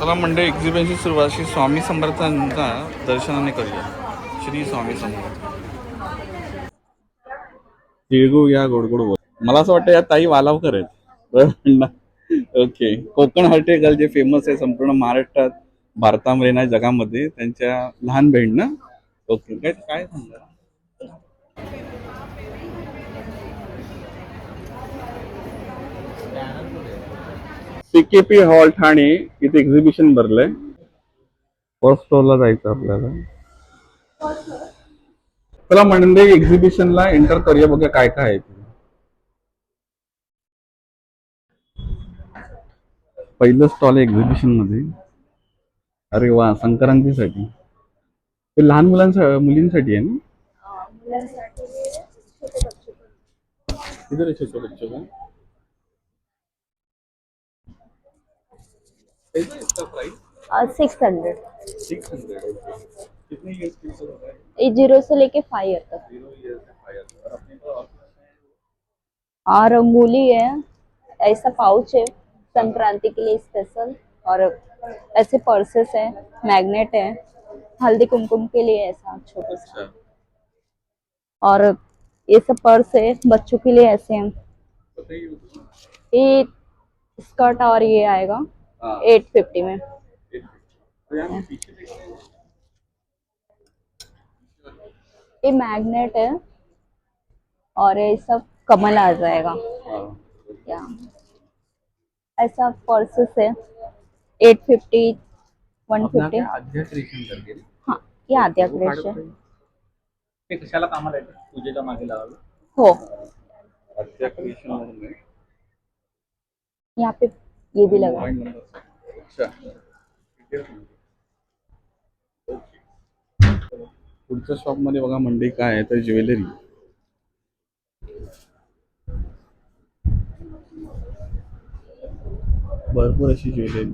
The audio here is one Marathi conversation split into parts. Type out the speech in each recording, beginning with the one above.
चला म्हणजे एक्झिबिशनची सुरुवात श्री स्वामी समर्थांच्या दर्शनाने करूया. श्री स्वामी समर्थ. तिळगुळ या गोडगोड बोल. मला असं वाटतं या ताई वालावकर आहेत. ओके कोकण हर्टेकल जे फेमस आहे संपूर्ण महाराष्ट्रात भारतामध्ये ना जगामध्ये त्यांच्या लहान बहीण ना? ओके काय काय सांगा सीकेपी हॉल ठाणे इथे एक्झिबिशन भरलंय. फर्स्ट फ्लोअरला जायचं आपल्याला. चला म्हणजे एक्झिबिशनला एंटर करूया बघा काय काय आहे ते. पहिलं स्टॉल आहे एक्झिबिशनमध्ये. अरे वा संक्रांतीसाठी. ते लहान मुलांसाठी मुलींसाठी आहे ना? इधर छोटे बच्चों? का सिक्स हंड्रेड सिक्स हंड्रेड है? ज़ीरो से लेके फाइव ईयर तक। और रंगोली है। ऐसा पाउच है संक्रांति के लिए स्पेशल और ऐसे पर्सेस है मैग्नेट है। हल्दी कुमकुम के लिए ऐसा छोटा सा। अच्छा। और ये सब पर्स है बच्चों के लिए ऐसे हैं। ये स्कर्ट और ये आएगा। हाँ एट फिफ्टी में। तो ये मैग्नेट है और ये सब कमल आ जाएगा। हाँ। या। ऐसा पर्सेस है। Eight fifty one fifty. हाँ ये आद्या क्रेश है. ते कशाला कामाला येतं पूजेच्या मागे लावावे हो। म्हणून यहाँ पे ये भी लगा. पुढच्या शॉपमध्ये बघा मंडई काय आहे तर ज्वेलरी. भरपूर अशी ज्वेलरी.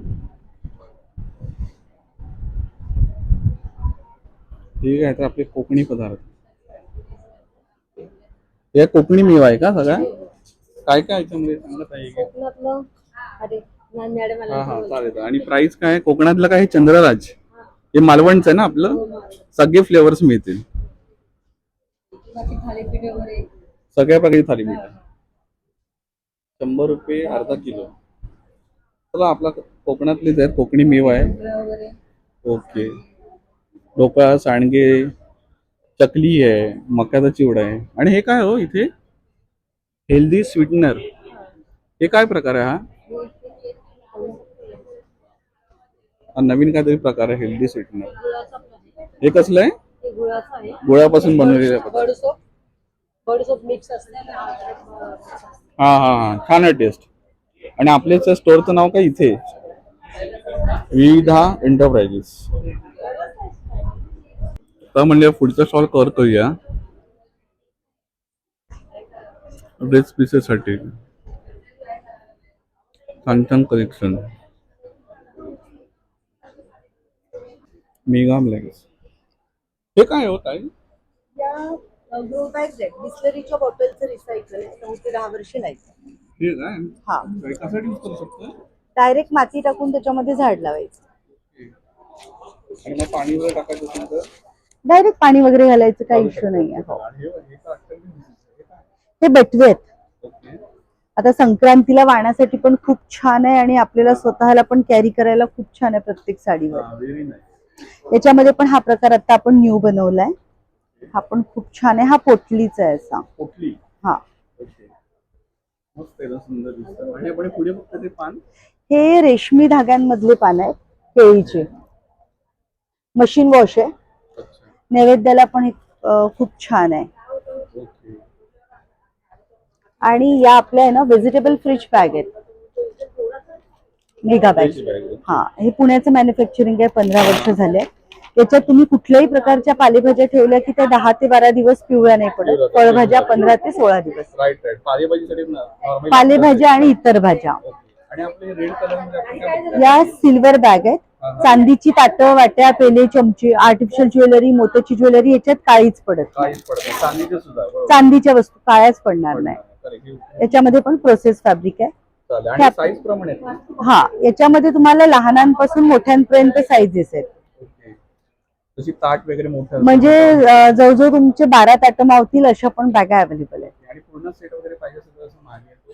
ठीक आहे तर आपले कोकणी पदार्थ. या कोकणी मेवा आहे का सगळ्या काय काय याच्यामध्ये सांगत हा हा चालेल. आणि प्राइस काय? कोकणातलं काय आहे? चंद्रराज? हे मालवणचं आहे ना आपलं? सगळे फ्लेवर्स मिळतील. सगळ्या प्रकारची थालीपीठ आहे. शंभर रुपये अर्धा किलो. चला आपला कोकणातलीच आहे कोकणी मेवा आहे. ओके. ढोकळा सांडगे चकली आहे मक्याचा चिवडा आहे. आणि हे काय हो इथे? हेल्दी स्वीटनर हे काय प्रकार आहे हा हा नवीन काहीतरी प्रकार आहे हेल्दी स्वीटनर हे कसलं आहे? गुळापासून बनवलेलं हा हा हा छान आहे टेस्ट आणि आपल्याच स्टोअरचं नाव काय? इथे. विविधा एंटरप्राइजेस तर म्हणजे पुढचा स्टॉल कव्हर करूया ड्रेस पीसेससाठी छान छान कलेक्शन मेगा ब्लॅक्स हे काय होत आहे या ग्रो बॅग्स आहेत. बिस्लरीच्या बॉटलचं रिसायकल नऊ ते दहा वर्ष नाही हे काय? हा. कशासाठी यूज करू शकतो डायरेक्ट माती टाकून त्याच्यामध्ये झाड लावायचं. आणि मग पाणी वगैरे टाकायचं असेल तर? डायरेक्ट पाणी वगैरे घालायचं काही इश्यू नाहीये. हो आणि हे हे तर अत्यंत हे काय? हे बेटवे आहेत. ओके. आता संक्रांतीला वाहण्यासाठी पण खूप छान आहे आणि आपल्याला स्वतःला पण कॅरी करायला खूप छान आहे प्रत्येक साडीवर. याच्यामध्ये पण हा प्रकार आता आपण न्यू बनवलाय. हा पण खूप छान आहे. हा पोटलीचा आहे असा. पोटली? हा. हे रेशमी धाग्यांमधले पान आहेत केळीचे. मशीन वॉश आहे. नैवेद्याला पण खूप छान आहे. आणि या आपल्या आहे ना व्हेजिटेबल फ्रिज बॅग आहेत. Mega bag. हा हे पुण्याचं मॅन्युफॅक्चरिंग आहे पंधरा वर्ष झाले याच्यात तुम्ही कुठल्याही प्रकारच्या पालेभाज्या ठेवल्या की त्या दहा ते बारा दिवस पिवळ्या नाही पडत. फळभाज्या पंधरा ते सोळा दिवस. पालेभाज्या आणि इतर भाज्या. बघतो? या सिल्वर बॅग आहेत. चांदीची ताटं वाट्या पेले चमचे आर्टिफिशियल ज्वेलरी मोत्याची ज्वेलरी याच्यात काळीच पडत चांदीच्या वस्तू काळ्याच पडणार नाही. याच्यामध्ये पण प्रोसेस फॅब्रिक आहे. आणि साईज प्रमाणे? हा याच्यामध्ये तुम्हाला लहानांपासून मोठ्यांपर्यंत साईजेस आहेत ताट वगैरे मोठं. म्हणजे जवळजवळ तुमचे बारा ताट मावतील अशा पण बॅगा अवेलेबल आहेत. आणि पूर्ण सेट वगैरे पाहिजे असेल तर असं मागे येतो.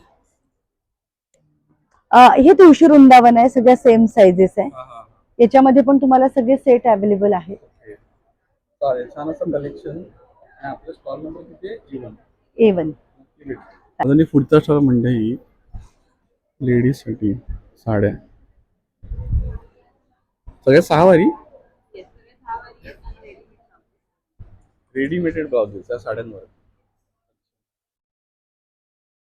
अं, हे तुळशी वृंदावन आहे सगळ्या सेम साईजेस आहे. हा हा हा. याच्यामध्ये पण तुम्हाला सगळे सेट अवेलेबल आहेत. ओके. चालेल. छान असं कलेक्शन आणि आपलं स्टॉल नंबर किती आहे? इवन ए वन अजून एक पुढचा स्टॉल म्हणजे लेडीजसाठी साड्या. सगळ्या सहा वारी? रेडीमेडेड ब्लाउजेस साड्यांवर.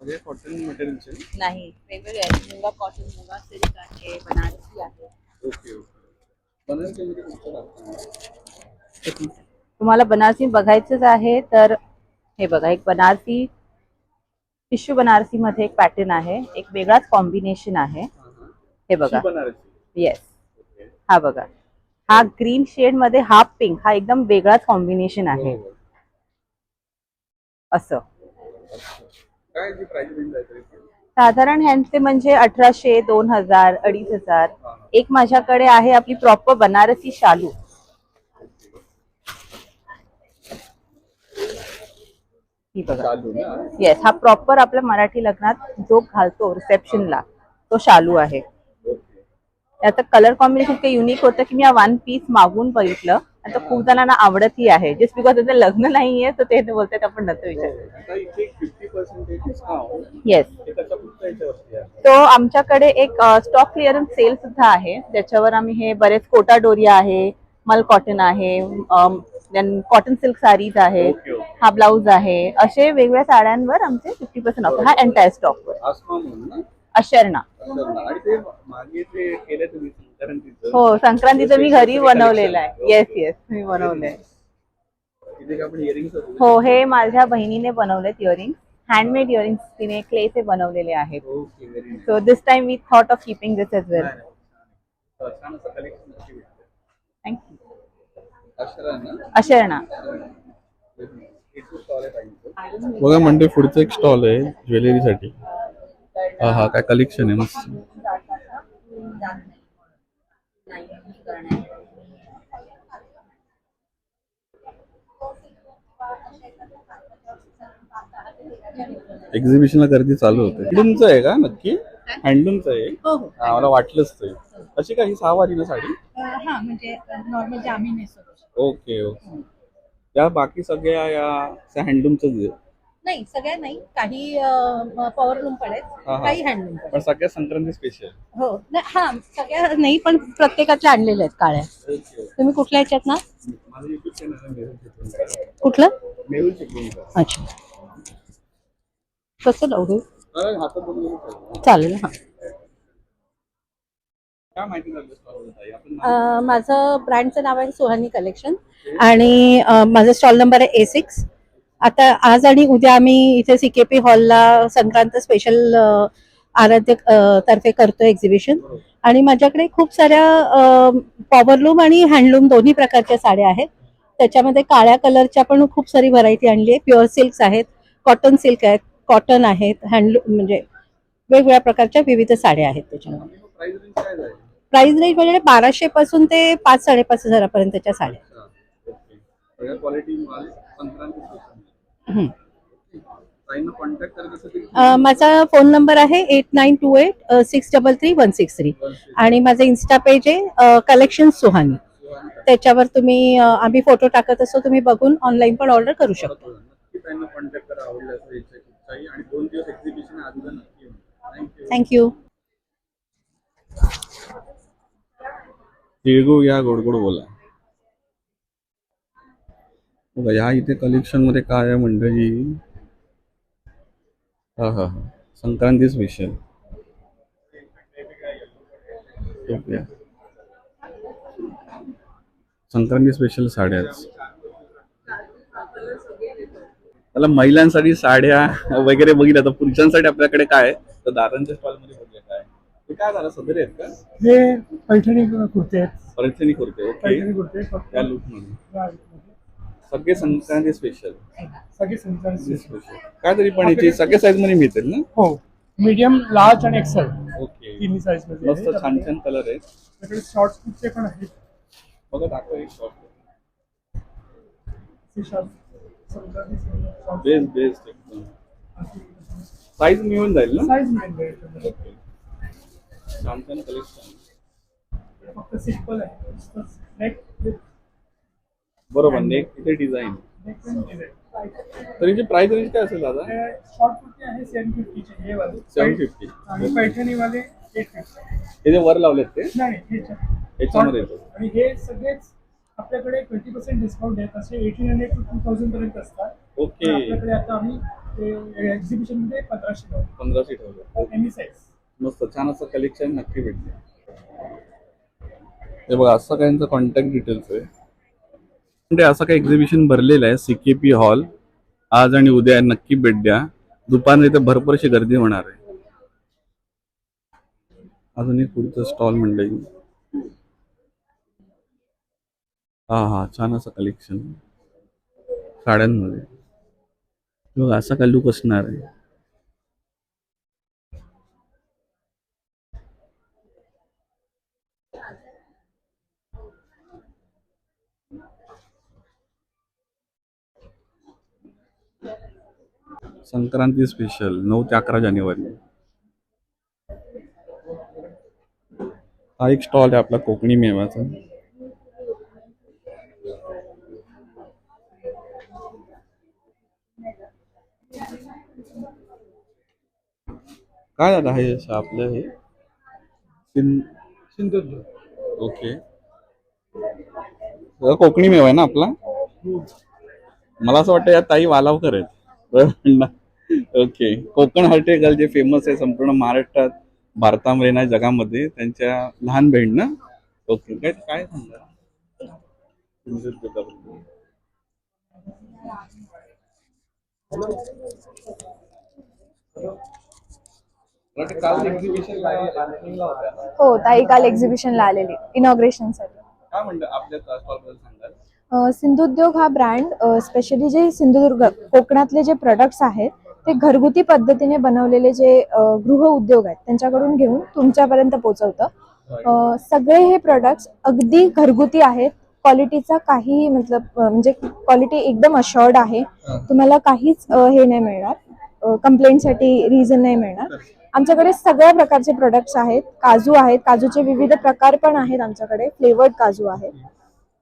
सगळे कॉटन मटेरियलचे नाही वेगवेगळे आहेत. मुगा कॉटन मुगा सिल्क आहे बनारसी आहे. ओके ओके बनारसी मध्ये लागतं? तुम्हाला बनारसी बघायचंच आहे तर हे बघा एक बनारसी टिश्यू बनारसी मध्ये एक पॅटर्न आहे. एक वेगळाच कॉम्बिनेशन आहे. हा, हा. हे बघा ही येस हा बघा. हा ग्रीन शेडमध्ये हाफ पिंक हा एकदम वेगळाच कॉम्बिनेशन आहे. असं? साधारण ह्यांचे म्हणजे अठराशे दोन हजार अडीच हजार. हा, हा. एक माझ्याकडे आहे आपली प्रॉपर बनारसी शालू. ही बघा. येस हा प्रॉपर आपल्या मराठी लग्नात जो घालतो रिसेप्शनला तो शालू आहे. याचं कलर कॉम्बिनेशन इतकं युनिक होतं की मी हा वन पीस मागून बघितलं. आता खूप जणांना आवडतही आहे. जस्ट बिकॉज त्याचं लग्न नाहीये तर ते बोलतात आपण विचार. येस हे याच्यावरती आहे? तो आमच्याकडे एक स्टॉक क्लिअरन्स सेल सुद्धा आहे. त्याच्यावर आम्ही हे बरेच कोटा डोरिया आहे मल कॉटन आहे कॉटन सिल्क साडीज आहे हा ब्लाऊज आहे असे वेगवेगळ्या साड्यांवर आमचे फिफ्टी पर्सेंट ऑफ हा स्टॉकवर म्हणून ना? अशर्णा. हो संक्रांतीचं मी घरी बनवलेलं आहे. येस येस मी बनवलंय. हो हे माझ्या बहिणीने बनवलेत इयरिंग हँडमेड इयरिंग्स तिने क्लेचे बनवलेले आहेत. So this time we thought of keeping this as well छान असं कलेक्शन नक्की भेटतं थँक्यू अक्षरा ना अशर्णा बघा म्हणजे पुढचं एक स्टॉल आहे ज्वेलरीसाठी. हा हा काय कलेक्शन आहे मस्त. एक्झिबिशनला गर्दी चालू होते. हँडलूमचं आहे का नक्की? हँडलूमचं आहे? हो हो. मला वाटलंच ते. अशी काही सहावारी ना साडी? हा म्हणजे नॉर्मल जे आम्ही नेसतो ओके ओके या बाकी सगळ्या या हँडलूमच नाही सगळ्या नाही काही पॉवर लूम पण हा, आहेत हा. काही हँडलूम पण पण सगळ्या संक्रांती स्पेशल हो नाही हा सगळ्या नाही पण प्रत्येकाच्या आणलेल्या आहेत काळ्या ओके तुम्ही कुठल्या ह्याच्यात ना माझं युट्यूब चॅनल आहे मेहुल चिपळूणकर. कुठलं मेहुल चिपळूणकर. अच्छा कसं लावू हे? अरे, हातात बनवलेलं चालेल. चालेल हा काय माहिती झाली माझं ब्रँडचं नाव आहे सुहानी कलेक्शन. आणि माझा स्टॉल नंबर आहे ए सिक्स आता आज आणि उद्या आम्ही इथे सी के पी हॉलला संक्रांत स्पेशल आराध्य तर्फे करतो एक्झिबिशन आणि माझ्याकडे खूप साऱ्या पॉवरलूम आणि हँडलूम दोन्ही प्रकारच्या साड्या आहेत. त्याच्यामध्ये काळ्या कलरच्या पण खूप सारी व्हरायटी आणली आहे. प्युअर सिल्क्स आहेत कॉटन सिल्क आहेत कॉटन आहेत हँडलूम म्हणजे वेगवेगळ्या प्रकारच्या विविध साड्या आहेत त्याच्यामध्ये. प्राइस रेंज म्हणजे बाराशे पासून ते पाच साडेपाच हजारापर्यंतच्या साड्या. हम्म. अं, माझा फोन नंबर आहे eight nine two eight six double three one six three आणि माझं इन्स्टा पेज आहे कलेक्शन सुहानी. त्याच्यावर तुम्ही अं, आम्ही फोटो टाकत असतो तुम्ही बघून ऑनलाईन पण ऑर्डर करू शकता. नक्की त्यांना कॉन्टॅक्ट करा आवडलं असेल इच्छा कुठचाही आणि दोन दिवस एक्झिबिशन आजूला नक्की थँक्यू थँक्यू तिळगुळ या गोडगोड बोला. बघा या इथे कलेक्शनमध्ये काय आहे मंडळी? हा हा हा. संक्रांती स्पेशल संक्रांती स्पेशल साड्याच. मला महिलांसाठी साड्या वगैरे बघितल्या तर पुरुषांसाठी आपल्याकडे काय तर दारांच्या स्टॉलमध्ये काय झालं? सदरे आहेत का? हे पैठणी कुर्ते आहेत. परथणी करते ओके. पैठणी कुर्ते फक्त. त्या लुकमध्ये. सगळे संक्रांती स्पेशल सगळे संक्रांती स्पेशल काय तरी पण याची सगळ्या साईजमध्ये मिळतील ना? हो. मीडियम लार्ज आणि एक्सेल ओके. तिन्ही साईजमध्ये. मस्त छान छान कलर आहेत. आपल्याकडे शॉर्ट कुर्ते पण आहेत. बघा दाखव एक शॉर्ट साईज बेस्ट बेस्ट एकदम. साईज मिळून जाईल ना? मिळेल ओके. कलेक्शन फक्त सिंपल आहे. बरोबर नेक इथे डिझाईन तर याची प्राइस रेंज काय असेल दादा? शॉर्ट कुर्ते आहे सेवन फिफ्टीचे हे वाले. सेवन फिफ्टी आणि पैठणी वाले एट फिफ्टी हे जे वर लावलेत ते? नाही. याच्यामध्ये येतो आणि हे सगळेच आपल्याकडे ट्वेंटी पर्सेंट डिस्काउंट आहेत. असे eighteen hundred two two thousand पर्यंत असतात. ओके. आपल्याकडे आता आम्ही एक्झिबिशनमध्ये पंधराशे लावतो. पंधराशे ठेवलं. एनी साईज मस्त छान असं कलेक्शन नक्की भेटते. हे बघा असं काय कॉन्टॅक्ट डिटेल्स आहे. म्हणजे असं काही एक्झिबिशन भरलेलं आहे सी के पी हॉल आज आणि उद्या नक्की भेट द्या. दुपारने इथे भरपूरशी गर्दी होणार आहे. अजून एक पुढचं स्टॉल म्हणलं हा हा छान असं कलेक्शन साड्यांमध्ये. बघा असा काय लुक असणार आहे. संक्रांती स्पेशल नऊ ते अकरा जानेवारी. हा एक स्टॉल आहे आपला कोकणी मेवाचा. काय झालं हे असं आपलं हे? सिंधुदुर्ग. ओके. हा कोकणी मेवा आहे ना आपला? मला असं वाटतं या ताई वालावकर आहेत. ओके. कोकण हर्टिकल जे फेमस आहे संपूर्ण महाराष्ट्रात भारतामध्ये ना जगामध्ये त्यांच्या लहान बहीण ना? ओके. काय काय काल? हो ताई काल एक्झिबिशनला आलेली इनॉग्रेशनसाठी काय म्हणलं आपल्या स्टॉलबद्दल सांगाल? अ, सिंधुद्योग हा ब्रँड स्पेशली जे सिंधुदुर्ग कोकणातले जे प्रोडक्ट्स आहेत ते घरगुती पद्धतीने बनवलेले जे गृह उद्योग आहेत त्यांच्याकडून घेऊन तुमच्यापर्यंत पोहोचवतं. सगळे हे प्रोडक्ट्स अगदी घरगुती आहेत. क्वालिटीचा काही मतलब म्हणजे क्वालिटी एकदम अशॉर्ड आहे. तुम्हाला काहीच हे नाही मिळणार. कंप्लेंटसाठी रिझन नाही मिळणार. आमच्याकडे सगळ्या प्रकारचे प्रोडक्ट्स आहेत. काजू आहेत. काजूचे विविध प्रकार पण आहेत आमच्याकडे. फ्लेवर्ड काजू आहेत.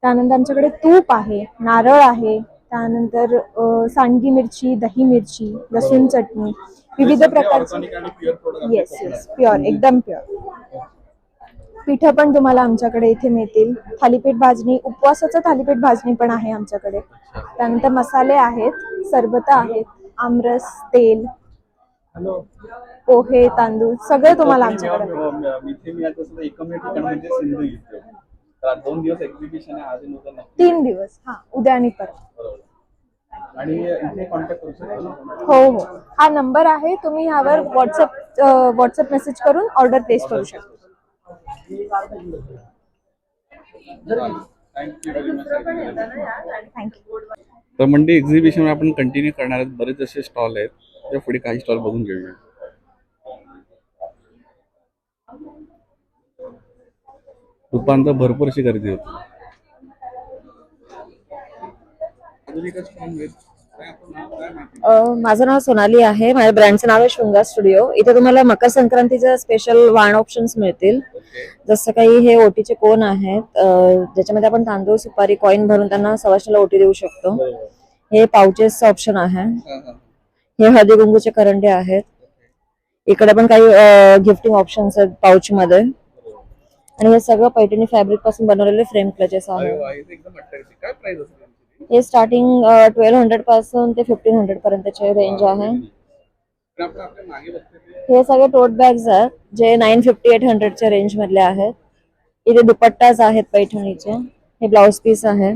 त्यानंतर आमच्याकडे तूप आहे. नारळ आहे. त्यानंतर सांडगी मिरची दही मिरची लसूण चटणी विविध प्रकारचे येस. येस प्युअर एकदम प्युअर पिठं पण तुम्हाला आमच्याकडे इथे मिळतील. थालीपीठ भाजणी उपवासाचं थालीपीठ भाजणी पण आहे आमच्याकडे. त्यानंतर मसाले आहेत सरबत आहेत आमरस तेल पोहे तांदूळ सगळे तुम्हाला आमच्याकडे तर दोन दिवस एक्झिबिशन आहे आज उद्या तीन दिवस हा उद्या आणि परत. बरोबर. आणि इथे कॉन्टॅक्ट करू शकतो? हो हो. हा नंबर आहे तुम्ही ह्यावर व्हॉट्सअप व्हॉट्सअप मेसेज करून ऑर्डर प्लेस करू शकता. थँक्यू तर म्हणजे एक्झिबिशन आपण कंटिन्यू करणार आहेत. बरेच असे स्टॉल आहेत. त्या पुढे काही स्टॉल बघून घेऊया. दुपारनंतर भरपूर अशी गर्दी होती. अ, माझं नाव सोनाली आहे. माझ्या ब्रँडचं नाव आहे शृंगार स्टुडिओ इथे तुम्हाला मकर संक्रांतीचे स्पेशल वाण ऑप्शन्स मिळतील. जसं काही हे ओटीचे कोण आहेत अ, ज्याच्यामध्ये आपण तांदूळ सुपारी कॉईन भरून त्यांना सवाशाला ओटी देऊ शकतो. हे पाउचेस ऑप्शन आहे. हे हळदी कुंकूचे करंडे आहेत. इकडे पण काही गिफ्टिंग ऑप्शन्स आहेत पाऊच मध्ये आणि हे सगळं पैठणी फॅब्रिकपासून बनवलेले फ्रेम क्लचेस यांची? हे स्टार्टिंग ट्वेल्व हंड्रेडपासून ते फिफ्टीन हंड्रेड पर्यंतचे रेंज आहे. हे सगळे टोट बॅग्स आहेत जे नाईन फिफ्टी एट हंड्रेडच्या रेंज मधले आहेत. इथे दुपट्टाच आहेत पैठणीचे. हे ब्लाउज पीस आहे.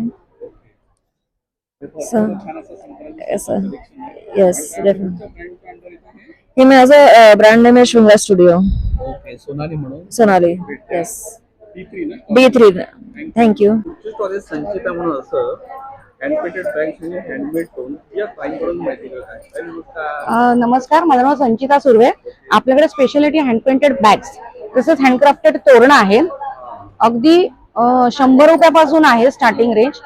आहे. येस डेफिनेट आहे? हे माझं ब्रँड नेम आहे शृंगार स्टुडिओ ओके सोनाली म्हणून. सोनाली येस टी थ्री ना? बी थ्री थँक्यू तुमची कॉलेज संचिता म्हणून असं हँडमेडेड बॅग्स हँडमेड टोन या ताईंकडून माहिती का काय ताई, नमस्कार. अ, नमस्कार माझं नाव संचिता सुर्वे. आपल्याकडे स्पेशालिटी हँड पेंटेड बॅग्स तसंच हँडक्राफ्टेड तोरणं आहे. अगदी अ, शंभर रुपयापासून आहे स्टार्टिंग रेंज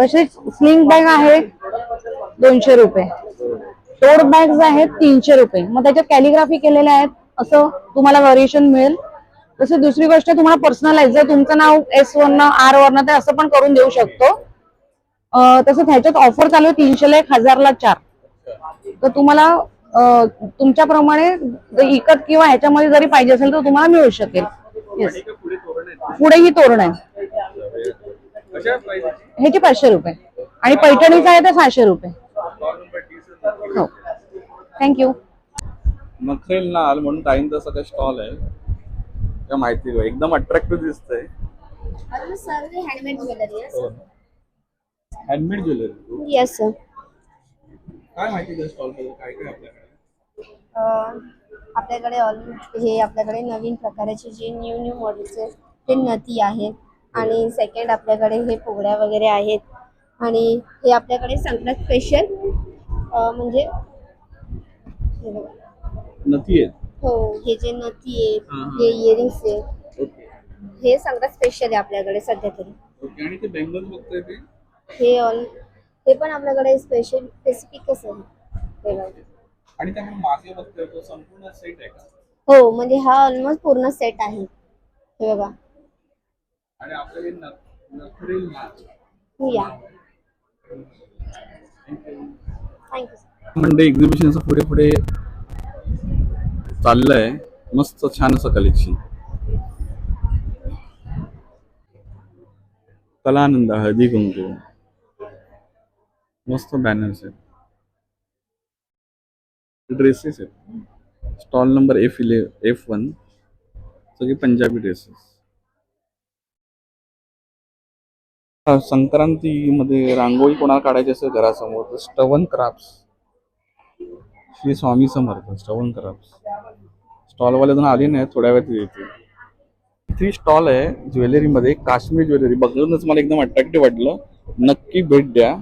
तसेच स्लिंग बॅग आहे दोनशे रुपये. टोड बॅग्स आहेत तीनशे रुपये. मग त्याच्यात कॅलिग्राफी केलेल्या आहेत. असं तुम्हाला व्हरिएशन मिळेल. तसं दुसरी गोष्ट तुम्हाला पर्सनलाइज जर तुमचं नाव एस वरनं आर वरनं तर असं पण करून देऊ शकतो. तसंच ह्याच्यात ऑफर चालू आहे तीनशेला एक हजारला चार. तर तुम्हाला तुमच्याप्रमाणे इकत किंवा ह्याच्यामध्ये जरी पाहिजे असेल तर तुम्हाला मिळू शकेल. येस पुढे पुढेही तोरण आहे. ह्याचे पाचशे रुपये. आणि पैठणीचं आहे तर सहाशे रुपये. हो. थँक्यू नखरेल नाल म्हणून ताईंचा सगळं स्टॉल आहे. त्या माहिती. एकदम अट्रॅक्टिव्ह दिसतंय. सर्व हँडमेड ज्वेलरी आहे हँडमेड ज्वेलरी येस सर काय माहिती स्टॉलबद्दल काय काय आपल्याकडे? आपल्याकडे ऑल हे आपल्याकडे नवीन प्रकारचे जे न्यू न्यू मॉडेल्स आहेत ते नथी आहेत. आणि सेकंड आपल्याकडे हे पोगड्या वगैरे आहेत. आणि हे आपल्याकडे संक्रांत स्पेशल म्हणजे हे बघा. नथी आहेत? हो हे जे नथी आहेत हा, हा. हे इयरिंग्स आहेत. ओके. हे संक्रांत स्पेशल आहे आपल्याकडे सध्या तरी. ओके आणि ते बेंगल्स बघतोय ते? हे ऑल हे पण आपल्याकडे स्पेशल स्पेसिफिकच आहे. हे बघा. आणि त्यामुळे मागे बघतोय तो संपूर्ण सेट आहे का? हो म्हणजे हा ऑलमोस्ट पूर्ण सेट आहे. हे बघा. आणि आपल्याकडे न- नखरेल नाल या. थँक्यू म्हणजे एक्झिबिशनचं पुढे पुढे चाललंय. मस्त छान असं कलेक्शन कलानंद हळदी कुंकू. मस्त बॅनर्स आहेत. ड्रेसेस आहेत. स्टॉल नंबर एफ इले एफ वन सगळे पंजाबी ड्रेसेस संक्रांतीमध्ये रांगोळी कोणाला काढायची असेल? घरासमोर. तर स्टवन क्राफ्ट्स श्री स्वामी समर्थ श्रवण करा. स्टॉलवाले जण आले नाही थोड्या वेळात येते. थ्री स्टॉल आहे ज्वेलरीमध्ये काश्मीर ज्वेलरी. बघूनच मला एकदम अट्रॅक्टिव्ह वाटलं. नक्की भेट द्या.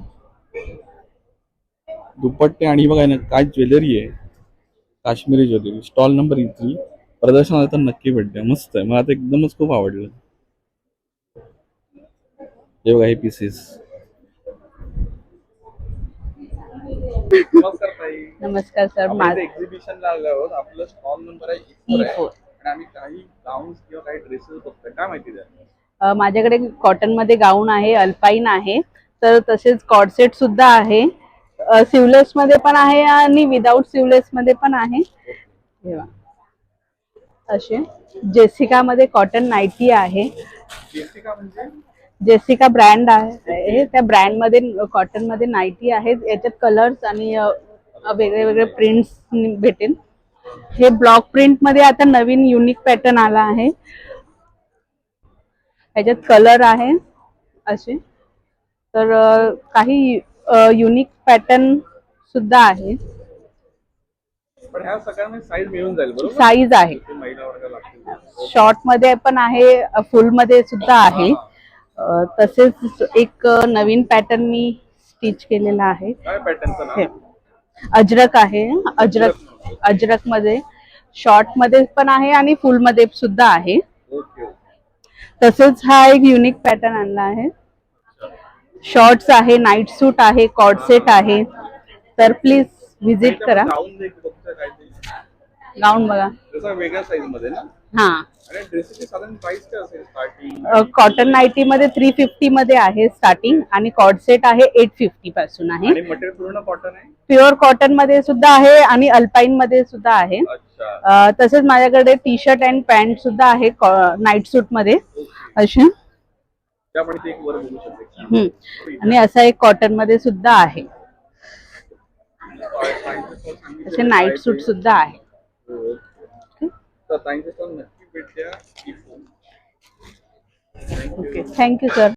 दुपट्टे आणि बघा ना काय ज्वेलरी आहे. Kashmiri jewellery. Stall number three प्रदर्शनाला तर नक्की भेट द्या. मस्त आहे. मला तर एकदमच खूप आवडलं. हे बघा हे पीसेस नमस्कार ताई. नमस्कार सर माझं एक्झिबिशनला आलो आहोत. आपलं स्टॉल नंबर आहे E E4 आहे. फोर आणि आम्ही काही गाऊन्स किंवा काही ड्रेसेस बघतोय. काय माहिती द्या अ, माझ्याकडे कॉटनमध्ये गाऊन आहे अल्पाईन आहे. तर तसेच कॉडसेट सुद्धा आहे. सिवलेस मध्ये पण आहे आणि विदाऊट सिवलेस मध्ये पण आहे. हे बघा. असे. जेसिका मध्ये कॉटन नाईटी आहे. जेसिका म्हणजे? जेसिका ब्रँड आहे. त्या ब्रँडमध्ये कॉटनमध्ये नाईटी आहेत. याच्यात कलर्स आणि वेगळे वेगळे प्रिंट्स भेटेल हे ब्लॉक प्रिंटमध्ये आता नवीन युनिक पॅटर्न आला आहे. ह्याच्यात कलर आहे असे. तर काही युनिक पॅटर्न सुद्धा आहे. साईज आहे. शॉर्टमध्ये पण आहे फुलमध्ये सुद्धा आहे. तसेच एक नवीन पॅटर्न मी स्टिच केलेला आहे. काय पॅटर्नचं हे. नाव? अजरक आहे. अजरक अजरकमध्ये शॉर्टमध्ये पण आहे आणि फुलमध्ये सुद्धा आहे. ओके तसेच हा एक युनिक पॅटर्न आणला आहे. शॉर्ट्स आहे नाईट सूट आहे कॉड सेट आहे. तर प्लीज व्हिजिट करा. गाऊन एक बघतोय काहीतरी. गाऊन बघा. जसं वेगळ्या साईजमध्ये ना? हा. कॉटन नाईटी मध्ये थ्री फिफ्टी मध्ये आहे स्टार्टिंग आणि कॉड सेट आहे एट फिफ्टी पासून आहे. प्युअर कॉटनमध्ये सुद्धा आहे आणि अल्पाईन मध्ये सुद्धा आहे. तसेच माझ्याकडे टी शर्ट अँड पॅन्ट सुद्धा आहे नाईट सूटमध्ये. असे. आणि असा एक कॉटनमध्ये सुद्धा आहे. असे नाईट सूट सुद्धा आहे. The on Thank you. Okay, thank you, sir.